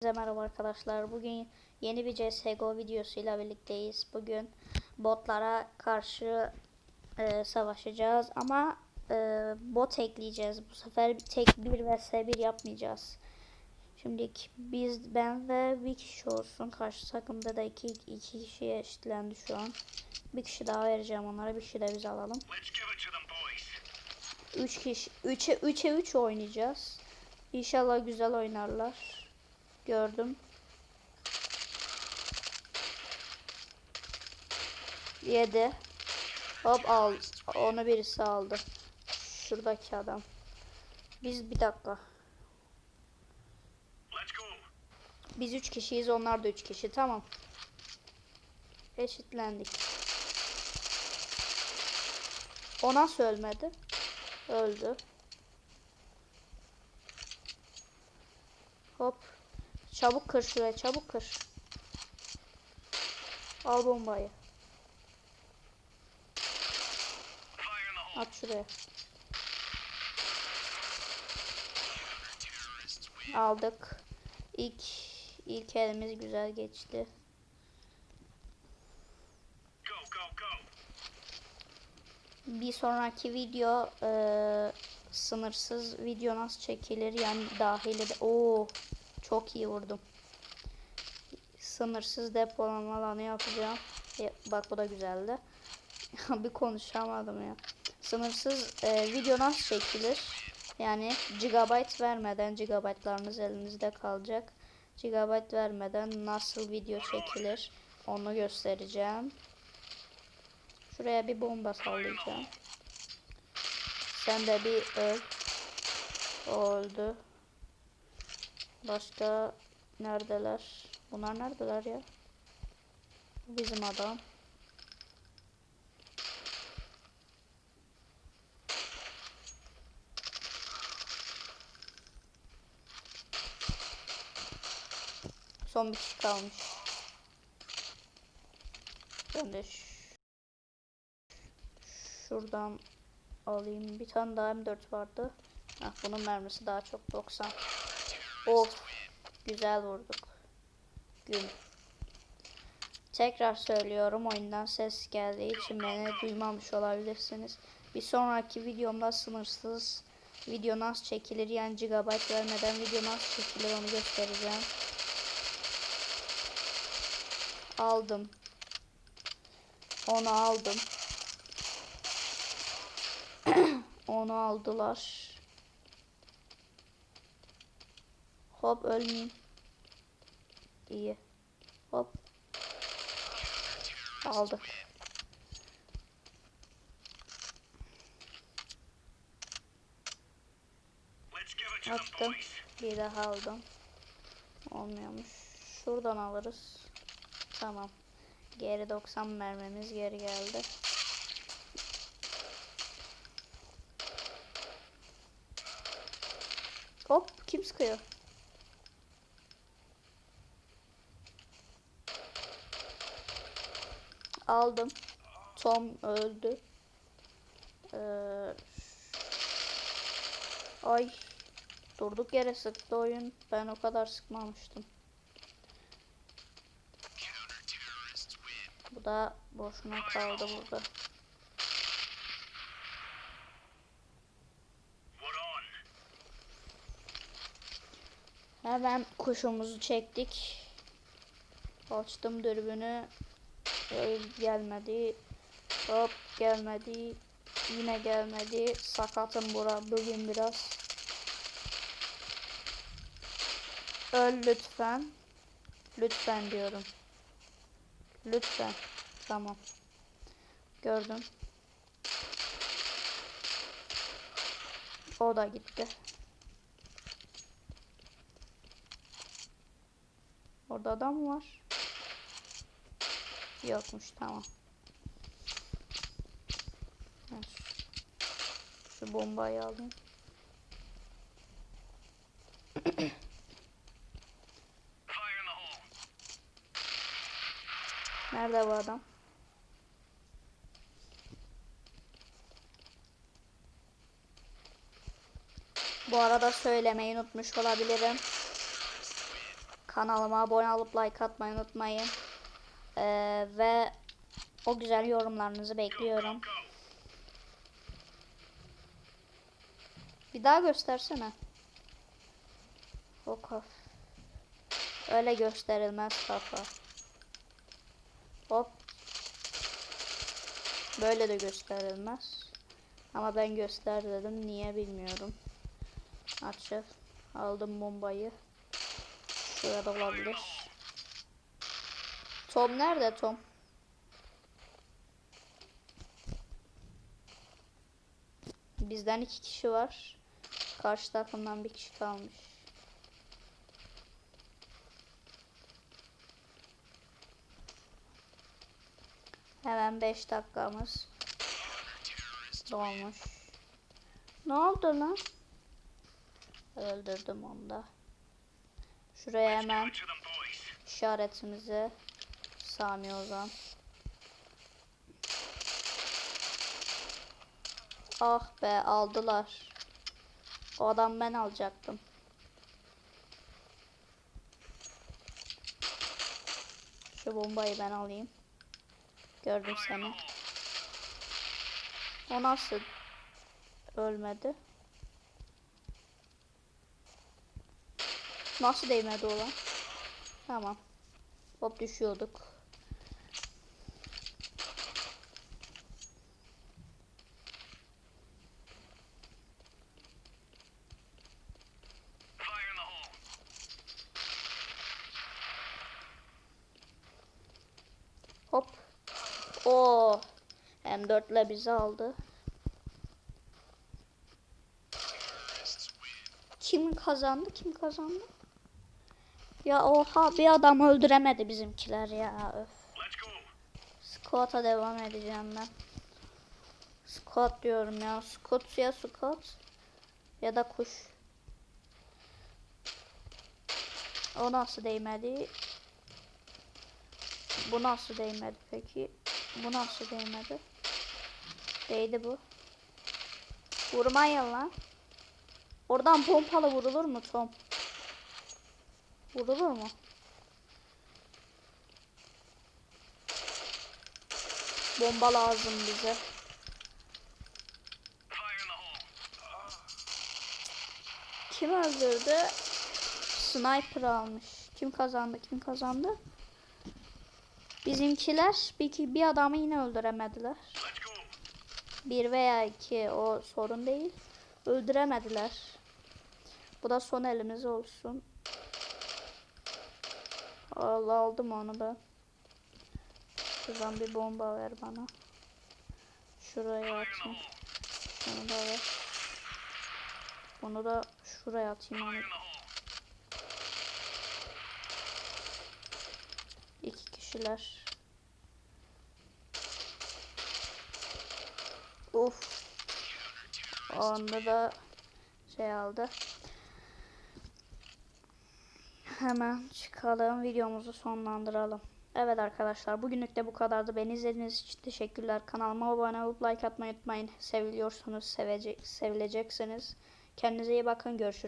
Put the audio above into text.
Herkese merhaba arkadaşlar. Bugün yeni bir CSGO videosuyla birlikteyiz. Bugün botlara karşı e, savaşacağız ama e, bot ekleyeceğiz. Bu sefer tek 1 vs 1 yapmayacağız. Şimdi biz ben ve bir kişi olsun. Karşı takımda da iki, iki kişiye eşitlendi şu an. Bir kişi daha vereceğim onlara. Bir kişi de biz alalım. 3 kişi 3'e 3'e 3 oynayacağız. İnşallah güzel oynarlar. Gördüm. Yedi. Hop al. Onu birisi aldı. Şuradaki adam. Biz bir dakika. Biz üç kişiyiz. Onlar da üç kişi. Tamam. Eşitlendik. O nasıl ölmedi? Öldü. Hop. Çabuk kır şuraya. Çabuk kır. Al bombayı. At şuraya. Aldık. İlk ilk elimiz güzel geçti. Bir sonraki video eee, sınırsız video nasıl çekilir yani dahili de Oo çok iyi vurdum. Sınırsız depolama alanı yapacağım. Ya, bak bu da güzeldi. bir konuşamadım ya. Sınırsız eee, video nasıl çekilir? Yani gigabyte vermeden gigabaytlarınız elinizde kalacak. Gigabyte vermeden nasıl video çekilir onu göstereceğim. Şuraya bir bomba sallayacağım. Sen de bir öl. O öldü. Başka neredeler? Bunlar neredeler ya? Bizim adam. Son bir kişi kalmış. Ben de şuradan alayım. Bir tane daha M4 vardı. Heh, bunun mermisi daha çok 90. Of. Güzel vurduk. Gün. Tekrar söylüyorum oyundan ses geldiği için beni duymamış olabilirsiniz. Bir sonraki videomda sınırsız video nasıl çekilir yani gigabyte vermeden video nasıl çekilir onu göstereceğim. Aldım. Onu aldım. Onu aldılar. Hop ölmeyeyim. İyi. Hop. Aldık. Attım. Bir daha aldım. Olmuyormuş. Şuradan alırız. Tamam. Geri 90 mermimiz geri geldi. Hop kim sıkıyor? Aldım. Tom öldü. Ee, ay durduk yere sıktı oyun. Ben o kadar sıkmamıştım. Bu da boşuna kaldı burada. Hemen kuşumuzu çektik. Açtım dürbünü. Gelmedi. Hop gelmedi. Yine gelmedi. Sakatım bura bugün biraz. Öl lütfen. Lütfen diyorum. Lütfen. Tamam. Gördüm. O da gitti. Orada adam var? Yokmuş tamam. Şu, bombayı alayım. Nerede bu adam? Bu arada söylemeyi unutmuş olabilirim. Kanalıma abone olup like atmayı unutmayın. Ee, ve o güzel yorumlarınızı bekliyorum. Bir daha göstersene. O kaf. Öyle gösterilmez kafa. Hop. Böyle de gösterilmez. Ama ben göster dedim. Niye bilmiyorum. Açık. Aldım bombayı. Şurada olabilir. Tom nerede Tom? Bizden iki kişi var. Karşı takımdan bir kişi kalmış. Hemen 5 dakikamız dolmuş. Ne oldu lan? Öldürdüm onu da. Şuraya hemen işaretimizi Sami Ozan. Ah be aldılar. O adam ben alacaktım. Şu bombayı ben alayım. Gördüm seni. O nasıl ölmedi? Nasıl değmedi o lan? Tamam. Hop düşüyorduk. Hop. O M4 ile bizi aldı. Kim kazandı? Kim kazandı? Ya oha bir adam öldüremedi bizimkiler ya. Öf. Squat'a devam edeceğim ben. Squat diyorum ya. Squat ya squat. Ya da kuş. O nasıl değmedi? Bu nasıl değmedi peki? Bu nasıl değmedi? Değdi bu. Vurmayın lan. Oradan pompalı vurulur mu Tom? Vurulur mu? Bomba lazım bize. Kim öldürdü? Sniper almış. Kim kazandı? Kim kazandı? Bizimkiler bir, bir adamı yine öldüremediler. Bir veya iki o sorun değil. Öldüremediler. Bu da son elimiz olsun. Allah aldım onu da. Şuradan bir bomba ver bana. Şuraya atayım. Bunu da ver. Bunu da şuraya atayım. Onu. Kişiler. Of. O anda da şey aldı. Hemen çıkalım. Videomuzu sonlandıralım. Evet arkadaşlar bugünlük de bu kadardı. Beni izlediğiniz için teşekkürler. Kanalıma abone olup like atmayı unutmayın. Seviliyorsanız sevecek, sevileceksiniz. Kendinize iyi bakın. Görüşürüz.